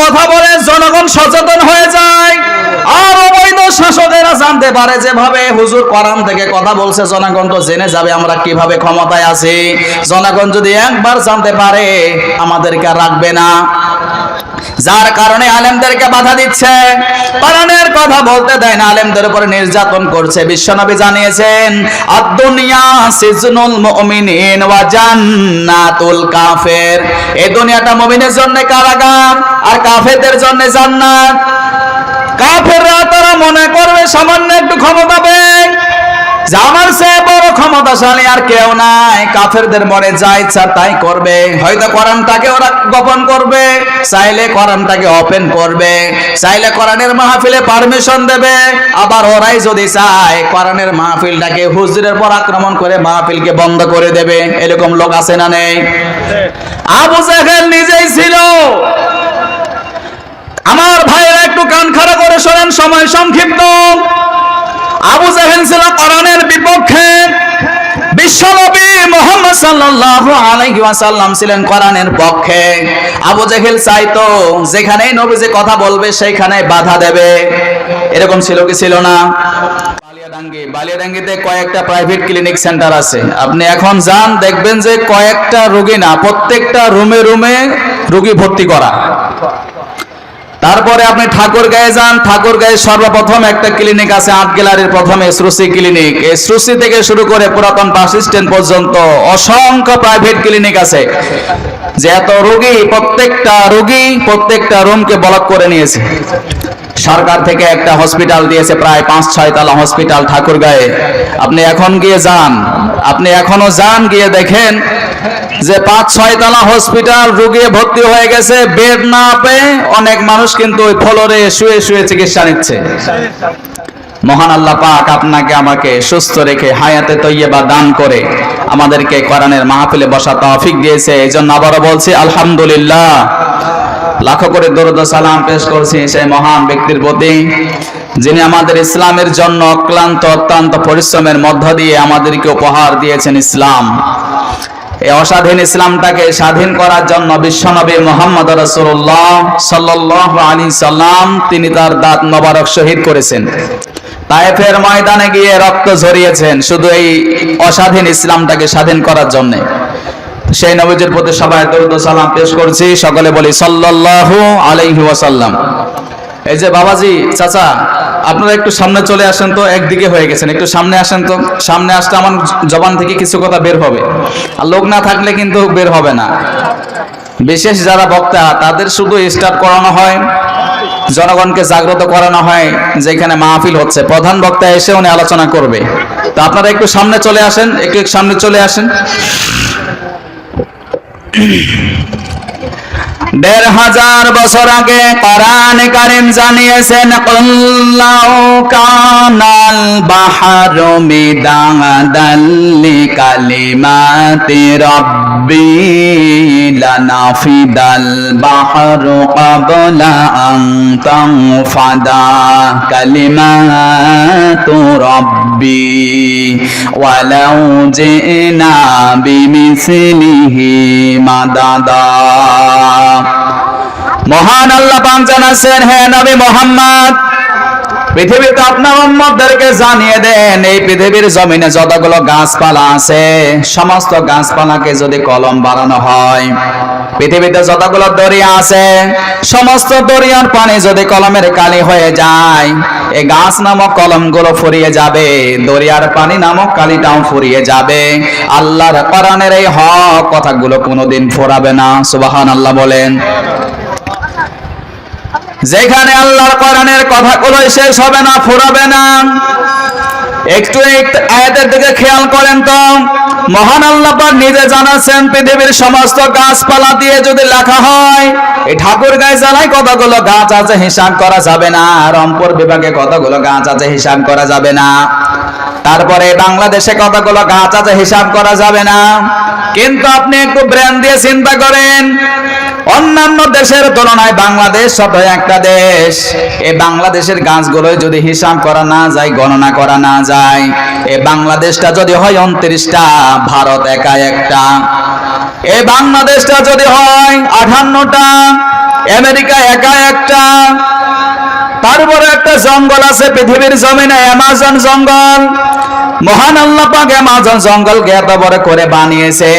কথা বলে জনগণ সচেতন হয়ে যায়। আর অবৈধ শাসকেরা জানতে পারে যেভাবে হুজুর কোরআন থেকে কথা বলছে, জনগণ তো জেনে যাবে আমরা কীভাবে ক্ষমতায় আছি। জনগণ যদি একবার জানতে পারে, আমাদেরকে রাখবে না। যার কারণে আলেমদেরকে বাধা দিচ্ছে। কোরআনের কথা বলতে দেয় না, আলেমদের উপরে নির্যাতন করছে। বিশ্বনবী জানিয়েছেন, আদ-দুনিয়া সিজনুল মুমিনিন ওয়া জান্নাতুল কাফের। এই দুনিয়াটা মুমিনের জন্য কারাগার, আর কাফেরদের জন্য জান্নাত। কাফেররা তারা মনে করবে সামান্য একটু ক্ষমতা পেয়ে আমার সে বড় ক্ষমতাশালী আর কেউ নাই। কাফেরদের মনে যা ইচ্ছা তাই করবে। হয়তো কোরআনটাকে ওরা গোপন করবে, চাইলে কোরআনটাকে ওপেন করবে, চাইলে কোরআনের মাহফিলে পারমিশন দেবে। আবার ওরাই যদি চায়, কোরআনের মাহফিলটাকে হুজুরের পর আক্রমণ করে মাহফিলকে বন্ধ করে দেবে। এরকম লোক আছে না নেই? আবু জাহেল নিজেই ছিল। আমার ভাইয়েরা একটু কান খাড়া করে শোনেন, সময় সংক্ষিপ্ত। আবু জাহেল ছিল কোরআনের বিপক্ষে। বিশ্বনবী মোহাম্মদ সাল্লাল্লাহু আলাইহি ওয়াসাল্লাম ছিলেন কোরআনের পক্ষে। আবু জাহেল চাইতো, যেখানেই নবীজি কথা বলবে সেইখানে বাধা দেবে। এরকম ছিল কি ছিল না? বালিয়াডাঙ্গি। বালিয়াডাঙ্গিতে কয়েকটা প্রাইভেট ক্লিনিক সেন্টার আছে। আপনি এখন যান, দেখবেন যে কয়েকটা রোগী না, প্রত্যেকটা রুমে রুমে রোগী ভর্তি করা। তারপরে আপনি ঠাকুর গায়ে যান, ঠাকুর গায়ে সর্বপ্রথম একটা ক্লিনিক আছে, আট গ্যালারির প্রথমে শ্রুসি ক্লিনিক এই শ্রুসি থেকে শুরু করে পুরাতন বাস স্ট্যান্ড পর্যন্ত অসংখ্য প্রাইভেট ক্লিনিক আছে। যে এত রোগী, প্রত্যেকটা রোগী প্রত্যেকটা রুমকে ব্লক করে নিয়েছে। সরকার থেকে একটা হসপিটাল দিয়েছে, প্রায় পাঁচ, ছয় তলা হসপিটাল ঠাকুরগাঁয়ে আপনি এখন গিয়ে যান, আপনি এখনও যান, গিয়ে দেখেন যে পাঁচ ছয় তলা হসপিটাল রুগী ভর্তি হয়ে গেছে বেড না পেয়ে অনেক মানুষ কিন্তু ওই ফ্লোরে শুয়ে শুয়ে চিকিৎসা নিচ্ছে। মহান আল্লাহ পাক আপনাকে আমাকে সুস্থ রেখে হায়াতে তৈয়বা দান করে আমাদেরকে কোরআনের মাহফিলে বসা তৌফিক দিয়েছে। এই জন্য আবারও বলছি, আলহামদুলিল্লাহ। লাখো করে দরুদ সালাম পেশ করছি সেই মহান ব্যক্তির প্রতি, যিনি আমাদের ইসলামের জন্য অক্লান্ত, অত্যন্ত পরিশ্রমের মধ্য দিয়ে আমাদেরকে উপহার দিয়েছেন ইসলাম। এই অস্বাধীন ইসলামটাকে স্বাধীন করার জন্য বিশ্বনবী মোহাম্মদ রসুল্লাহ সাল্লাহ আলী সাল্লাম তিনি তার দাঁত নবারক শহীদ করেছেন। তায়েফের ময়দানে গিয়ে রক্ত ঝরিয়েছেন শুধু এই অস্বাধীন ইসলামটাকে স্বাধীন করার জন্য। সেই নবীজির প্রতি সবাই দরুদ সালাম পেশ করছি। সকলে বলি সাল্লাল্লাহু আলাইহি ওয়াসাল্লাম। এই যে বাবাজি, চাচা, আপনারা একটু সামনে চলে আসেন তো, একদিকে হয়ে গেছেন, একটু সামনে আসেন তো। সামনে আসতে আমার জবান থেকে কিছু কথা বের হবে। আর লোক না থাকলে কিন্তু বের হবে না। বিশেষ যারা বক্তা, তাদের শুধু স্টার্ট করানো হয়, জনগণকে জাগ্রত করানো হয়, যেখানে মাহফিল হচ্ছে। প্রধান বক্তা এসে উনি আলোচনা করবে। তো আপনারা একটু সামনে চলে আসেন, একটু সামনে চলে আসেন। দেড় হাজার বছর আগে কোরআন কারিম জানিয়েছেন কুল্লাউ কানাল বাহারু মিদাদাল লিকালিমাতি রাব্বি লানাফিদাল বাহরু ক্বাবলা আন তানফাদা কালিমাতু রাব্বি ওয়ালাউ জিনা বিমিসলিহি মাদাদা। মহান আল্লাহ পান জানাচ্ছেন হে নবী মোহাম্মদ। পৃথিবীতে আপনার উম্মতদেরকে জানিয়ে দেন, এই পৃথিবীর জমিনে যতগুলো গাছপালা আছে, সমস্ত গাছপালাকে যদি কলম বানানো হয়, পৃথিবীতে যতগুলো দরিয়া আছে, সমস্ত দরিয়ার পানি যদি কলমের কালি হয়ে যায়, এই গাছ নামক কলমগুলো ফুরিয়ে যাবে দরিয়ার পানি নামক কালিটাও ফুরিয়ে যাবে। আল্লাহর কোরআনের এই হক কথাগুলো কোনোদিন ফোরাবে না সুবাহান আল্লাহ বলেন। যেখানে আল্লাহর কোরআনের কথাগুলো শেষ হবে না, ফুরাবে না। একটু আয়াতের দিকে খেয়াল করেন তো। মহান আল্লাহ পাক নিজে জানাচ্ছেন, পৃথিবীর সমস্ত গাছপালা দিয়ে যদি লেখা হয়, এই ঠাকুর গায়ে জ্বালায় কতগুলো গাছ আছে হিসাব করা যাবে না, রংপুর বিভাগে কতগুলো গাছ আছে হিসাব করা যাবে না। তারপরে বাংলাদেশে কতগুলো গাছ আছে হিসাব করা যাবে না। কিন্তু আপনি একটু ব্রেন দিয়ে চিন্তা করেন, অন্যান্য দেশের তুলনায় বাংলাদেশ ছোট একটা দেশ। এই বাংলাদেশের গাছগুলো যদি হিসাব করা না যায়, গণনা করা না যায় এই বাংলাদেশটা যদি হয় উনত্রিশটা, ভারত একা একটা। এই বাংলাদেশটা যদি হয় আঠান্নটা, আমেরিকা একা একটা তারপরে একটা জঙ্গল আছে, পৃথিবীর জমিনে অ্যামাজন জঙ্গল। মহান আল্লাহ পাক অ্যামাজন জঙ্গলকে এত বড় করে বানিয়েছে?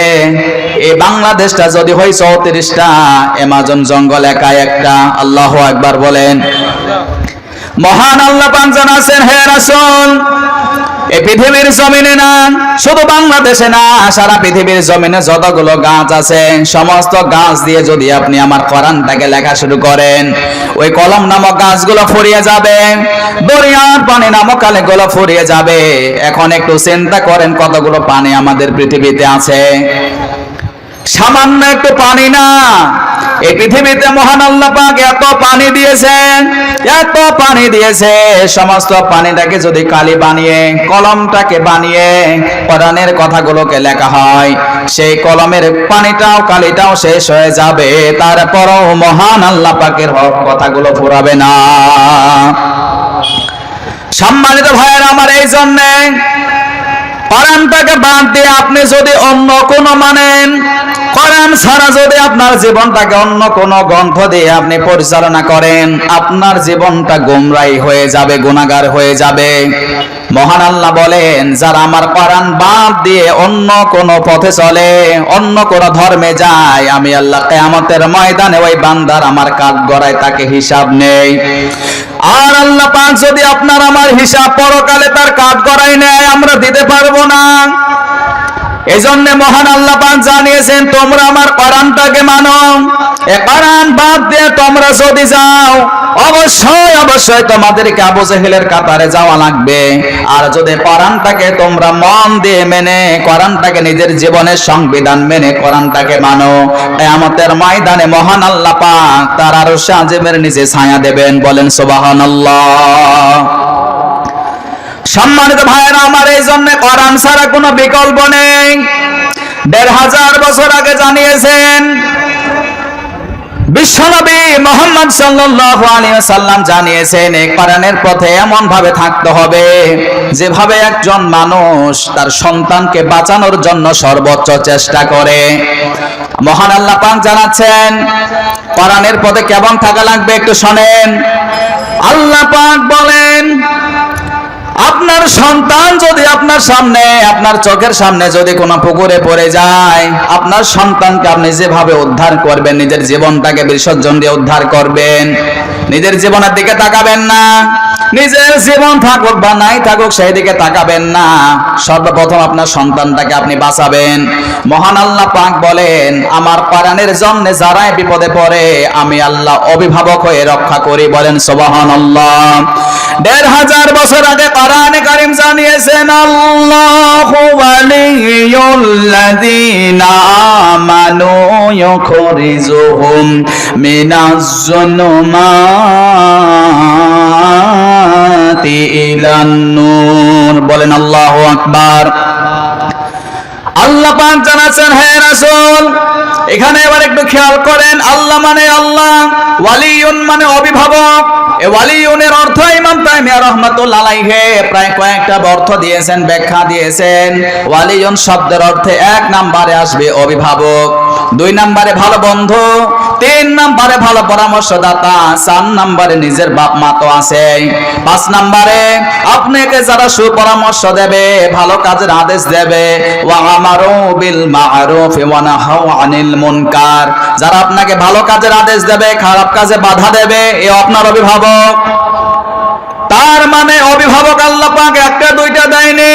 এই বাংলাদেশটা যদি হয় চৌত্রিশটা, অ্যামাজন জঙ্গল একা একটা। আল্লাহ একবার বলেন। মহান আল্লাহ পাক জানাছেন, হে রাসূল এই পৃথিবীর জমিনে না, শুধু বাংলাদেশে না, সারা পৃথিবীর জমিনে যতগুলো গাছ আছে, সমস্ত গাছ দিয়ে যদি আপনি আমার কোরআনটাকে লেখা শুরু করেন, ওই কলম নামক গাছগুলো ফুরিয়ে যাবে, দরিয়ার পানি নামক কালেগুলো ফুরিয়ে যাবে। এখন একটু চিন্তা করেন কতগুলো পানি আমাদের পৃথিবীতে আছে। সামান্য একটু পানি না এই পৃথিবীতে মহান আল্লাহ পাক এত পানি দিয়েছেন, এত পানি দিয়েছে, সমস্ত পানিটাকে যদি কালি বানিয়ে, কলমটাকে বানিয়ে কোরআনের কথাগুলোকে লেখা হয়, সেই কলমের পানিটাও কালিটাও শেষ হয়ে যাবে, তারপরও মহান আল্লাহ পাকের হক কথাগুলো ফুরাবে না। সম্মানিত ভাইয়ের আমার এই জন্যে কোরআনটাকে বাদ দিয়ে আপনি যদি অন্য কোনো মানেন কোরআন ছাড়া যদি আপনার জীবনটাকে অন্য কোন গ্রন্থ দিয়ে আপনি পরিচালনা করেন, আপনার জীবনটা গুমরাই হয়ে যাবে গুণাগার হয়ে যাবে। মহান আল্লাহ বলেন, যারা আমার কোরআন বাদ দিয়ে অন্য কোন পথে চলে, অন্য কোন ধর্মে যায়, আমি আল্লাহ কেয়ামতের ময়দানে ওই বান্দার আমার কাঠ গড়ায় তাকে হিসাব নেই। আর আল্লাহ পাক যদি আপনার আমার হিসাব পরকালে তার কাঠ গড়াই নেয়, আমরা দিতে পারব না। এই জন্য মহান আল্লাহ পাক জানিয়েছেন, তোমরা আমার কোরআনটাকে মানো। এ বাদ দিয়ে তোমরা যদি যাও, অবশ্যই অবশ্যই তোমাদেরকে আবু জেহেলের কাতারে যাওয়া লাগবে। আর যদি কোরআনটাকে তোমরা মন দিয়ে মেনে, কোরআনটাকে নিজের জীবনের সংবিধান মেনে কোরআনটাকে মানো, কিয়ামতের ময়দানে মহান আল্লাহ পাক তার আরও সাজেমের নিচে ছায়া দেবেন, বলেন সুবহানাল্লাহ। সম্মানিত ভাইয়েরা, আমার এই জন্য কোরআন ছাড়া কোনো বিকল্প নেই। দেড় হাজার বছর আগে জানিয়েছেন, বিশ্বনবী মোহাম্মদ সাল্লাল্লাহু আলাইহি ওয়াসাল্লাম জানিয়েছেন এই কোরআনের পথে এমন ভাবে থাকতে হবে, যেভাবে একজন মানুষ তার সন্তানকে বাঁচানোর জন্য সর্বোচ্চ চেষ্টা করে। মহান আল্লাহ পাক জানাচ্ছেন কোরআনের পথে কেমন থাকা লাগবে একটু শোনেন। আল্লাহ পাক বলেন আপনার সন্তান যদি আপনার সামনে, আপনার চোখের সামনে যদি কোনো পুকুরে পড়ে যায়, আপনার সন্তানকে আপনি যেভাবে উদ্ধার করবেন, নিজের জীবনটাকে বিসর্জন দিয়ে উদ্ধার করবেন, নিজের জীবনের দিকে তাকাবেন না, নিজের জীবন থাকুক বা নাই থাকুক সেই দিকে তাকাবেন না, সর্বপ্রথম আপনার সন্তানটাকে আপনি বাঁচাবেন। মহান আল্লাহ পাক বলেন, আমার কোরআনের জন্য যারাই বিপদে পড়ে, আমি আল্লাহ অভিভাবক হয়ে রক্ষা করি। বলেন, সুবহানাল্লাহ। দেড় হাজার বছর আগে কোরআনে কারিম জানিয়েছেন, আল্লাহু ওয়ালিয়ুল্লাযীনা আমানু ইউখরিজুহুম মিনাজ যুলুমাতি ইলান বলেন আল্লাহু আকবার। পাক জানাচ্ছেন, হে রাসূল। এখানে এবার একটু খেয়াল করেন, আল্লাহ মানে আল্লাহ, ওয়ালিউন মানে অভিভাবক। ওয়ালিউনের অর্থ ইমাম তাইমিয়া রাহমাতুল্লাহ হে প্রায় কয়েকটা অর্থ দিয়েছেন, ব্যাখ্যা দিয়েছেন। ওয়ালিউন শব্দের অর্থে এক নম্বরে আসবে অভিভাবক। দুই নম্বরে ভালো বন্ধু, তিন নম্বরে ভালো পরামর্শদাতা, চার নম্বরে নিজের বাপ মা তো আছে পাঁচ নম্বরে, আপনাকে যারা সুপরামর্শ দেবে, ভালো কাজের আদেশ দেবে বিল মা'রুফ ওয়া নাহাউ আনিল মুনকার। যারা আপনাকে ভালো কাজের আদেশ দেবে, খারাপ কাজে বাধা দেবে, এ আপনার অভিভাবক। তার মানে অভিভাবক আল্লাহ পাক একটা দুইটা দেয়নি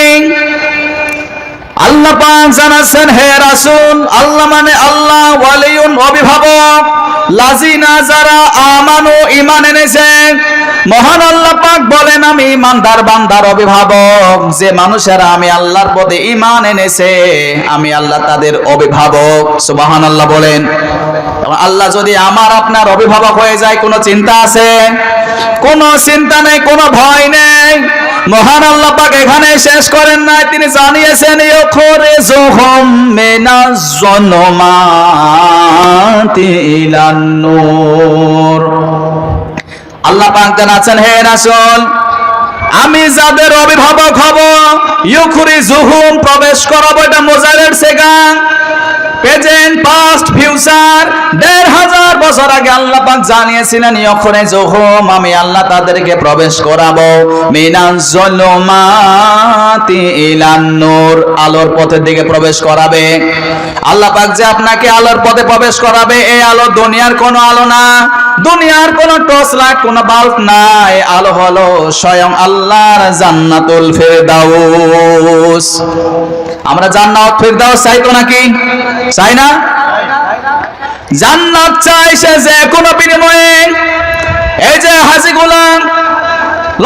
আল্লাহ পাক জানাছেন হে রাসূল, আল্লাহ মানে আল্লাহ, ওয়ালিউন, অভিভাবক। লাজিনা যারা আমানু, ঈমান এনেছেন মহান আল্লাহ পাক বলেন, আমি ইমানদার বান্দার অভিভাবক। যে মানুষেরা আমি আল্লাহর পথে ঈমান এনেছে, আমি আল্লাহ তাদের অভিভাবক। সুবহানাল্লাহ বলেন। আল্লাহ যদি আমার আপনার অভিভাবক হয়ে যায়, কোনো চিন্তা আছে? কোনো চিন্তা নেই, কোনো ভয় নেই। মহান আল্লাহ পাক এখানে শেষ করেন নাই। তিনি জানিয়েছেন ইউখরে জুহুম মিনাজ জুলুমাতি ইলান নূর আল্লাহ পাক জানাচ্ছেন, হে রাসূল, আমি যাদের অভিভাবক হব ইউখরি জুহুম প্রবেশ করাবো। এটা মোজারের সেগা। প্রেজেন্ট, পাস্ট, ফিউচার, দেড় হাজার বছর আগে আল্লাহ পাক জানিয়েছিলেন ইয়খনে জহুম আমি আল্লাহ তাদেরকে প্রবেশ করাবো, মিনাজ জুলুমাতি ইলান নূর আলোর পথের দিকে প্রবেশ করাবে। আল্লাহ পাক যে আপনাকে আলোর পথে প্রবেশ করাবে, এই আলো দুনিয়ার কোনো আলো না, দুনিয়ার কোনো টর্চ লাইট, কোনো বাল্ব নাই। আলো হলো স্বয়ং আল্লাহর জান্নাতুল ফেরদাউস। আমরা জান্নাত ফেরদাউস চাই তো নাকি? চাই না? জান্নাত চাই সে যে কোনো বিনিময়ে। এই যে হাসি গোলাম,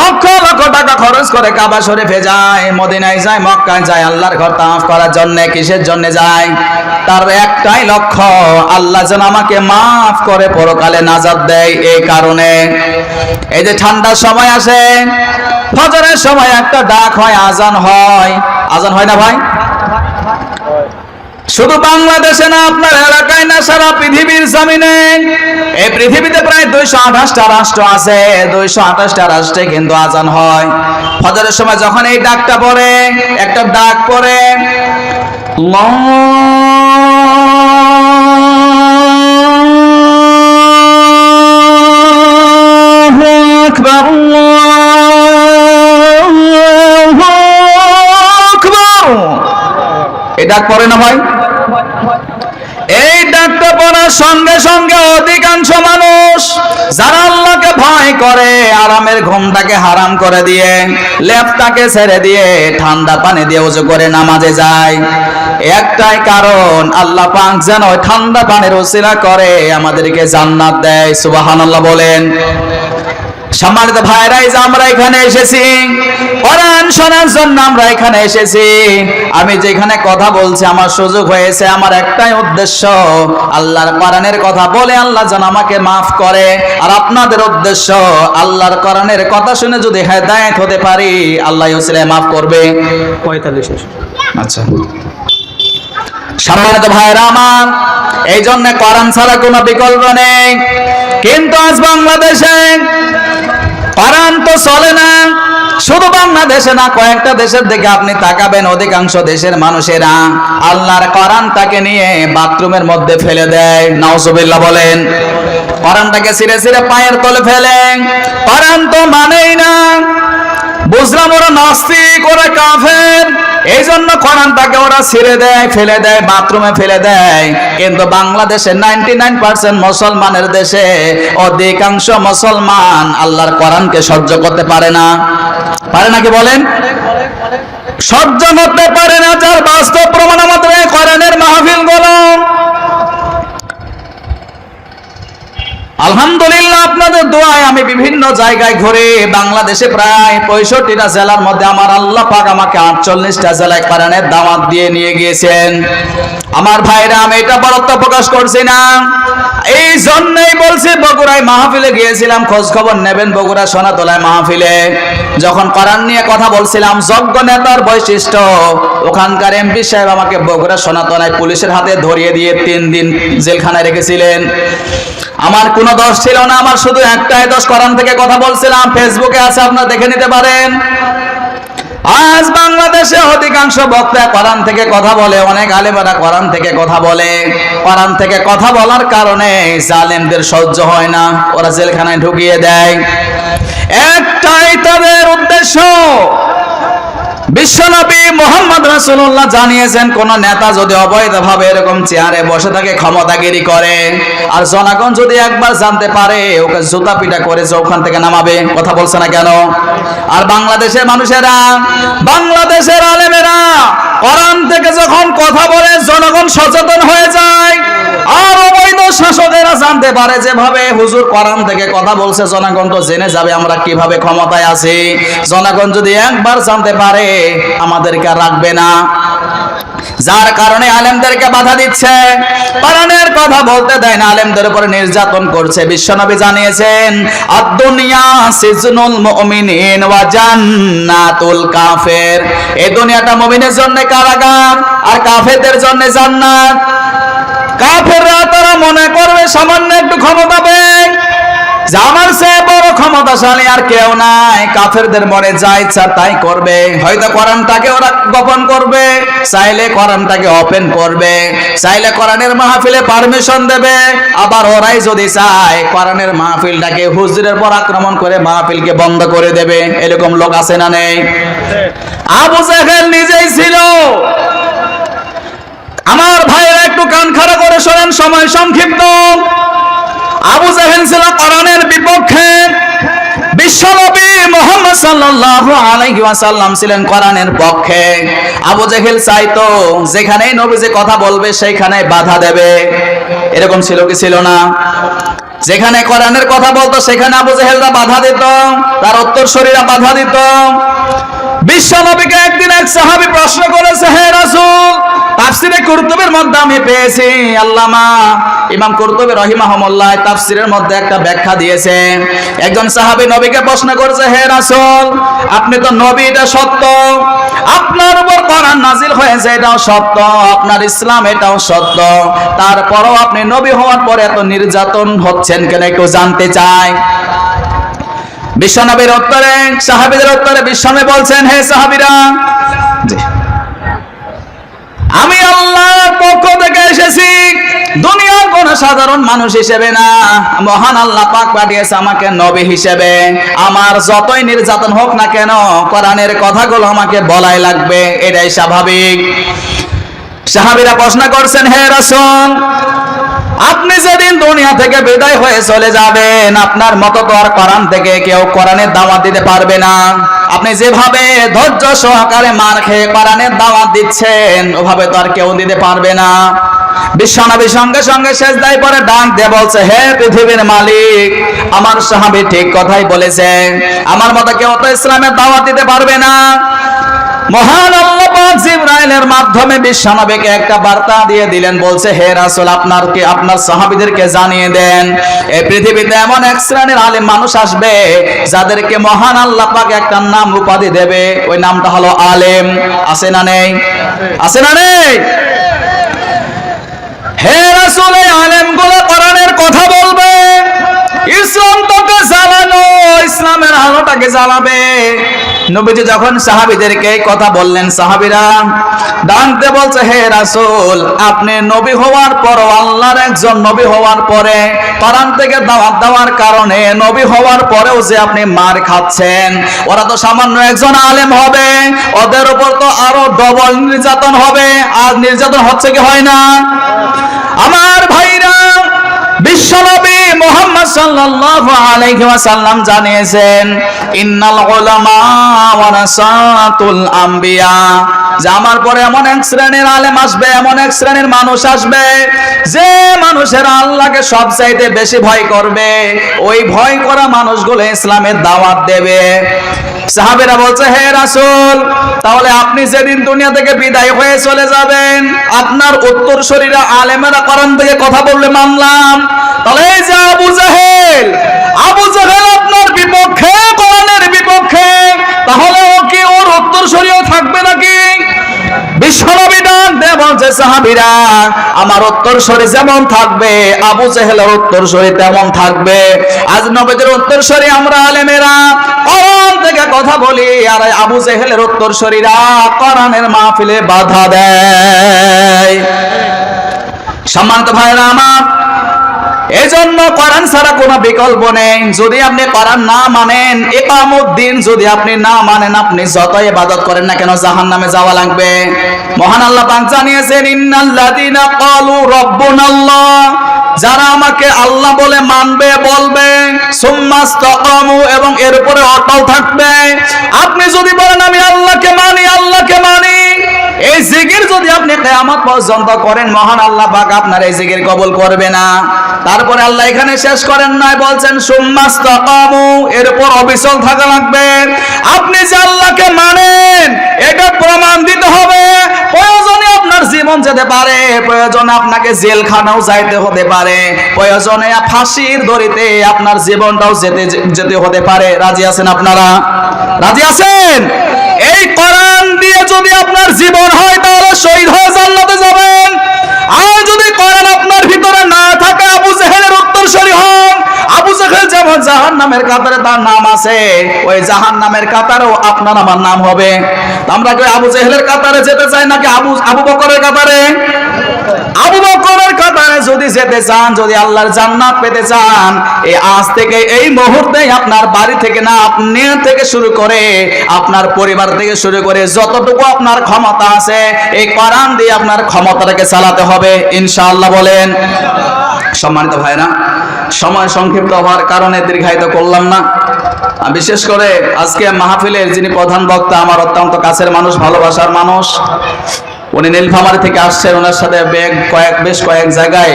লক্ষ লক্ষ টাকা খরচ করে কাবা শরীফে যায়, মদিনায় যায়, মক্কায় যায়, আল্লাহর ঘর তাফ করার জন্য, কিসের জন্য যায়? তার একটাই লক্ষ্য, আল্লাহ যেন আমাকে মাফ করে পরকালে নাজাত দেয় এই কারণে। এই যে ঠান্ডার সময় আসে, ফজরের সময় একটা ডাক হয়, আজান হয়। আজান হয় না ভাই? শুধু বাংলাদেশে না, আপনার এলাকায় না, সারা পৃথিবীর জমিনে। এই পৃথিবীতে প্রায় দুইশো আঠাশটা রাষ্ট্র আছে। দুইশো আঠাশটা রাষ্ট্রে কিন্তু আজান হয়। ফজরের সময় যখন এই ডাকটা পড়ে, একটা ডাক পড়ে আকবার আকবার। এই ডাক পড়ে না ভাই? পড়ার সঙ্গে সঙ্গে অধিকাংশ মানুষ যারা আল্লাহকে ভয় করে, আরামের ঘুমটাকে হারাম করে দিয়ে, লেপটাকে ছেড়ে দিয়ে, ঠান্ডা পানি দিয়ে উজু করে নামাজে যায়। একটাই কারণ, আল্লাহ পাক যেন ঠান্ডা পানির ওসিলা করে, আমাদেরকে জান্নাত দেয়। সুবহানাল্লাহ বলেন। সম্মানিত ভাইরাই যে আমরা এখানে এসেছি কোরআন শোনার জন্য আমরা এখানে এসেছি। আমি যেখানে কথা বলছি আমার সুযোগ হয়েছে আমার একটাই উদ্দেশ্য আল্লাহর কোরআনের কথা বলে আল্লাহ যেন আমাকে মাফ করে। আর আপনাদের উদ্দেশ্য আল্লাহর কোরআনের কথা শুনে যদি হেদায়েত হতে পারি আল্লাহ ইসলে মাফ করবে। পঁয়তাল্লিশ আচ্ছা। সম্মানিত ভাইরা আমার এই জন্য কোরআন ছাড়া কোনো বিকল্প নেই। কিন্তু আজ বাংলাদেশে কোরআন তো চলে না। শুধু বাংলাদেশে না, কয়েকটা দেশের দিকে আপনি তাকাবেন, অধিকাংশ দেশের মানুষেরা আল্লাহর কোরআনটাকে নিয়ে বাথরুমের মধ্যে ফেলে দেয়। নাউজুবিল্লাহ বলেন করানটাকে সিরে সিরে পায়ের তলে ফেলে। কোরআন তো মানেই না। বুঝলাম ওরা নাস্তিক, ওরা কাফের। এই জন্য কোরআনটাকে ওরা ছেড়ে দেয়, ফেলে দেয়, বাথরুমে ফেলে দেয়। কিন্তু বাংলাদেশে নাইনটি নাইন পার্সেন্ট মুসলমানের দেশে অধিকাংশ মুসলমান আল্লাহর কোরআনকে সহ্য করতে পারে না। পারে নাকি বলেন? সহ্য করতে পারে না, যার বাস্তব প্রমাণ আমাদের কোরআনের মাহফিল গলম আলহামদুলিল্লাহ, আপনাদের দোয়ায় আমি বিভিন্ন জায়গায় ঘুরে বাংলাদেশে প্রায় পঁয়ষট্টিটা জেলার মধ্যে আমার আল্লাহ পাক আমাকে আটচল্লিশটা জেলায় কোরআনের দাওয়াত দিয়ে নিয়ে গিয়েছেন। আমার ভাইরা, আমি এটা বরত্ব প্রকাশ করছি না। এই জন্যই বলছি, বগুড়ায় মাহফিলে গিয়েছিলাম, খোঁজ খবর নেবেন বগুড়া সোনাতলায় মাহফিলে। যখন কোরআন নিয়ে কথা বলছিলাম, যজ্ঞ নেতার বৈশিষ্ট্য, ওখানকার এমপি সাহেব আমাকে বগুড়া সোনাতলায় পুলিশের হাতে ধরিয়ে দিয়ে তিন দিন জেলখানায় রেখেছিলেন। আমার কোনো দোষ ছিল না, আমার শুধু একটাই দোষ, কোরআন থেকে কথা বলছিলাম, ফেসবুকে আছে, আপনারা দেখে নিতে পারেন। আজ বাংলাদেশে অধিকাংশ বক্তা কোরআন থেকে কথা বলে, অনেক আলেমেরা কোরআন থেকে কথা বলে। কোরআন থেকে কথা বলার কারণে জালেমদের সহ্য হয় না, ওরা জেলখানায় ঢুকিয়ে দেয়। একটাই তাদের উদ্দেশ্য বিশ্বনবী মোহাম্মদ রাসূলুল্লাহ জানিয়েছেন, কোন নেতা যদি অবৈধভাবে এরকম চেয়ারে বসে থাকে, ক্ষমতাগিরি করে। আর জনগণ যদি একবার জানতে পারে, ওকে জুতা পিটা করে ওখান থেকে নামাবে, কথা বলছে না কেন? আর বাংলাদেশের মানুষেরা, বাংলাদেশের আলেমেরা, কোরআন থেকে যখন কথা বলে, জনগণ সচেতন হয়ে যায়। আর অবৈধ শাসকেরা জানতে পারে যেভাবে হুজুর থেকে কথা বলছে, জনগণ তো জেনে যাবে আমরা কীভাবে ক্ষমতায় আছি। জনগণ যদি একবার জানতে পারে, আমাদেরকে রাখবে না। যার কারণে আলেমদেরকে বাধা দিচ্ছে। কথা বলতে দেয় না, আলেমদের উপরে নির্যাতন করছে। বিশ্বনবী জানিয়েছেন সিজনুল কাফের। জন্য কারাগার, আর কাফেরদের জন্য জান্নাত। কাফেররা তারা মনে করবে সামান্য একটু ক্ষমতা পেয়ে আমার সে বড় ক্ষমতাশালী আর কেউ নাই। কাফেরদের মনে যা ইচ্ছা তাই করবে। হয়তো কোরআনটাকে ওরা গোপন করবে, চাইলে কোরআনটাকে ওপেন করবে, চাইলে কোরআনের মাহফিলে পারমিশন দেবে। আবার ওরাই যদি চায়, কোরআনের মাহফিলটাকে হুজুরের পর আক্রমণ করে মাহফিলকে বন্ধ করে দেবে। এরকম লোক আছে না নেই? আবু জাহেল নিজেই ছিল। আমার ভাইয়েরা একটু কান খাড়া করে শোনেন, সময় সংক্ষিপ্ত। আবু জাহেল ছিল কোরআনের বিপক্ষে। চাইতো, যেখানেই কথা বলবে বাধা দেবে। এরকম ছিল কি ছিল না? যেখানে কথা বলতো, সেখানে আবু জাহেলরা বাধা দিত, তার উত্তরসূরিরা বাধা দিত। বিশ্ব নবীকে একদিন এক সাহাবী প্রশ্ন করেছে, হে রাসূল, তাফসিরে কুরতুবের মধ্যে আমি পেয়েছি। আল্লামা ইমাম কুরতুবী রহিমাহুল্লাহ তাফসিরের মধ্যে একটা ব্যাখ্যা দিয়েছে। একজন সাহাবী নবীকে প্রশ্ন করেছে, হে রাসূল, আপনি তো নবী এটা সত্য। আপনার উপর কোরআন নাজিল হয়েছে, এটাও সত্য। আপনার ইসলাম, এটাও সত্য। তারপরও আপনি নবী হওয়ার পরে এত নির্যাতন হচ্ছেন কেন? একটু জানতে চাই। বিশ্বনবীর উত্তরে সাহাবীদের উত্তরে বিশ্বনবী বলছেন হে সাহাবীরা আমি আল্লাহর পক্ষ থেকে এসেছি। দুনিয়ার কোন সাধারণ মানুষ হিসেবে না। মহান আল্লাহ পাক পাঠিয়েছে আমাকে নবী হিসেবে। আমার যতই নির্যাতন হোক না কেন কোরআনের কথাগুলো আমাকে বলাই লাগবে। এটাই স্বাভাবিক। সাহাবীরা প্রশ্ন করছেন হে রাসূল আপনি যেদিন দুনিয়া থেকে বিদায় হয়ে চলে যাবেন, আপনার মতো তো আর কোরআন থেকে কেউ কোরআনের দাওয়াত দিতে পারবে না। আপনি যেভাবে ধৈর্য সহকারে মার খেয়ে কোরআনের দাওয়াত দিচ্ছেন, ওভাবে তো আর কেউ দিতে পারবে না। বিশ্বনবী সঙ্গে সঙ্গে শেষ দায় পরে ডাক দিয়ে বলছে, হে পৃথিবীর মালিক, আমার সাহাবী ঠিক কথাই বলেছে। আমার মতো কেউ তো ইসলামের দাওয়াত দিতে পারবে না। মহান আল্লাহ পাক জিবরাইলের মাধ্যমে বিশ্বনবীকে একটা বার্তা দিয়ে দিলেন, বলছে, হে রাসূল, আপনারকে, আপনার সাহাবীদেরকে জানিয়ে দেন এই পৃথিবীতে এমন এক শ্রেণির আলেম মানুষ আসবে, যাদেরকে মহান আল্লাহ পাক একটা নাম উপাধি দেবে, ওই নামটা হলো আলেম। আছে না নেই? আছে না নেই? হে রাসূল, এই আলেমগুলো কোরআনের কথা বলবে, ইসলাম তোকে জ্বালানো, ইসলামের আলোটাকে জ্বালাবে। নবীজি যখন সাহাবীদেরকে কথা বললেন, সাহাবীরা ডাকতে বলছে, হে রাসূল, আপনি নবী হওয়ার পর আল্লাহর একজন নবী হওয়ার পরে কোরআন থেকে দাওয়াত দেওয়ার কারণে নবী হওয়ার পরেও যে আপনি মার খাচ্ছেন, ওরা তো সামান্য একজন আলেম হবে, ওদের উপর তো আরও ডবল নির্যাতন হবে, আর নির্যাতন হচ্ছে কি হয় না? আমার ভাইরা, বিশ্বনবী মুহাম্মদ সাল্লাল্লাহু আলাইহি ওয়াসাল্লাম জানিয়েছেন, ইন্নাল উলামা ওয়ারাসাতুল আম্বিয়া। পরে এমন এক শ্রেণির আলেম আসবে, এমন এক শ্রেণির মানুষ আসবে, যে আল্লাহকে সবচাইতে বেশি ভয় করবে, ওই ভয় করা মানুষগুলো ইসলামের দাওয়াত দেবে। সাহাবেরা বলছে, হে রাসূল, তাহলে আপনি যেদিন দুনিয়া থেকে বিদায় হয়ে চলে যাবেন, আপনার উত্তর শরীরে আলেমেরা কোরআন থেকে কথা বললে মানলাম। তাহলে এই যে আবু জাহেল। আবু জাহেল আপনার বিপক্ষে, কোরআনের বিপক্ষে। তাহলে ও কি ওর থাকবে নাকি? বলছে সাহাবীরা, আমার যেমন থাকবে, আবু জেহেলের তেমন থাকবে। আজ নবীদের উত্তর শরী আমরা আলেমেরা কোরআন থেকে কথা বলি, আর আবু জেহেলের উত্তর শরীরা কোরআনের মাহফিলে বাধা দেয়। সম্মানিত ভাইরা আমার এজন্য কোরআন ছাড়া কোনো বিকল্প নেই। যদি আপনি কোরআন না মানেন একামুদ্দিন যদি আপনি না মানেন, আপনি যত ইবাদত করেন না কেন জাহান্নামে যাওয়া লাগবে। মহান আল্লাহ পাক জানিয়েছেন, ইন্নাল্লাযীনা ক্বালু রাব্বুনাল্লাহ যারা আমাকে আল্লাহ বলে মানবে, বলবে এবং এর উপরে অটল থাকবে। আপনি যদি বলেন, আমি আল্লাহকে মানি আল্লাহকে মানি এই জিকির যদি আপনি কিয়ামত পর্যন্ত করেন, মহান আল্লাহ পাক আপনার এই জিকির কবুল করবে না। তারপরে আল্লাহ এখানে শেষ করেন নাই, বলছেন, সুম্মাস্তাকামু এর উপর অবিচল থাকা লাগবে। আপনি যে আল্লাহকে মানেন, এটা প্রমাণ দিতে হবে। প্রয়োজনে আপনার জীবন যেতে পারে, প্রয়োজনে আপনাকে জেলখানাও যাইতে হতে পারে, প্রয়োজনে ফাঁসির দড়িতে আপনার জীবনটাও যেতে যেতে হতে পারে। রাজি আছেন আপনারা? রাজি আছেন? এই কোরআন দিয়ে যদি আপনার জীবন হয়, তাহলে শহীদ হয়ে জান্নাতে যাবেন। আর যদি কোরআন আপনার ভিতরে না থাকে, আবু জেহেলের উত্তরসূরি হন। আবু জেহেল যেমন জাহান নামের কাতারে তার নাম আছে, ওই জাহান নামের কাতারেও আপনার আমার নাম হবে। আমরা কি আবু জেহেলের কাতারে যেতে চাই নাকি আবু আবু বকরের কাতারে? আবু কাতারে যদি যেতে চান, যদি আল্লাহর জান্নাত পেতে চান এই আজ থেকে, এই মুহূর্তে আপনার বাড়ি থেকে না, আপনি থেকে শুরু করে, আপনার পরিবার থেকে শুরু করে, যতটুকু আপনার ক্ষমতা আছে, এই কোরআন দিয়ে আপনার ক্ষমতাটাকে চালাতে হবে, ইনশাআল্লাহ বলেন। সম্মানিত ভাইরা সময় সংক্ষিপ্ত হওয়ার কারণে দীর্ঘায়িত করলাম না। বিশেষ করে আজকে মাহফিলের যিনি প্রধান বক্তা, আমার অত্যন্ত কাছের মানুষ, ভালোবাসার মানুষ উনি নীলফামারি থেকে আসছেন ওনার সাথে ব্যাগ কয়েক, বেশ কয়েক জায়গায়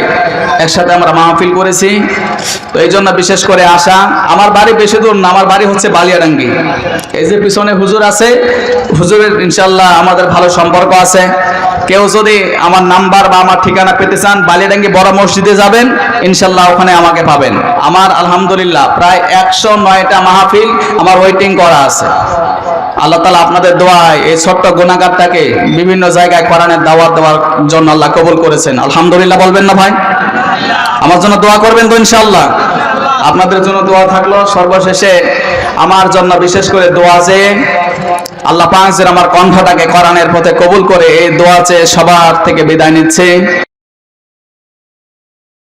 একসাথে আমরা মাহফিল করেছি। তো এই জন্য বিশেষ করে আসা আমার বাড়ি বেশি দূর না, আমার বাড়ি হচ্ছে বালিয়াডাঙ্গি। এই যে পিছনে হুজুর আছে, হুজুরের ইনশাল্লাহ আমাদের ভালো সম্পর্ক আছে। কেউ যদি আমার নাম্বার বা আমার ঠিকানা পেতে চান, বালিয়াডাঙ্গি বড় মসজিদে যাবেন ইনশাল্লাহ ওখানে আমাকে পাবেন। আমার আলহামদুলিল্লাহ, প্রায় একশো নয়টা মাহফিল আমার ওয়েটিং করা আছে। আল্লাহ তালা আপনাদের দোয়ায় এই ছোট্ট গুণাগারটাকে বিভিন্ন জায়গায় কোরআনের দাওয়াত দেওয়ার জন্য আল্লাহ কবুল করেছেন। আলহামদুলিল্লাহ বলবেন না ভাই? আমার জন্য দোয়া করবেন তো ইনশাল্লাহ আপনাদের জন্য দোয়া থাকল সর্বশেষে। আমার জন্য বিশেষ করে দোয়া যে আল্লাহ পাঁচের আমার কণ্ঠটাকে কোরআনের পথে কবুল করে এই দোয়া চেয়ে সবার থেকে বিদায় নিচ্ছে।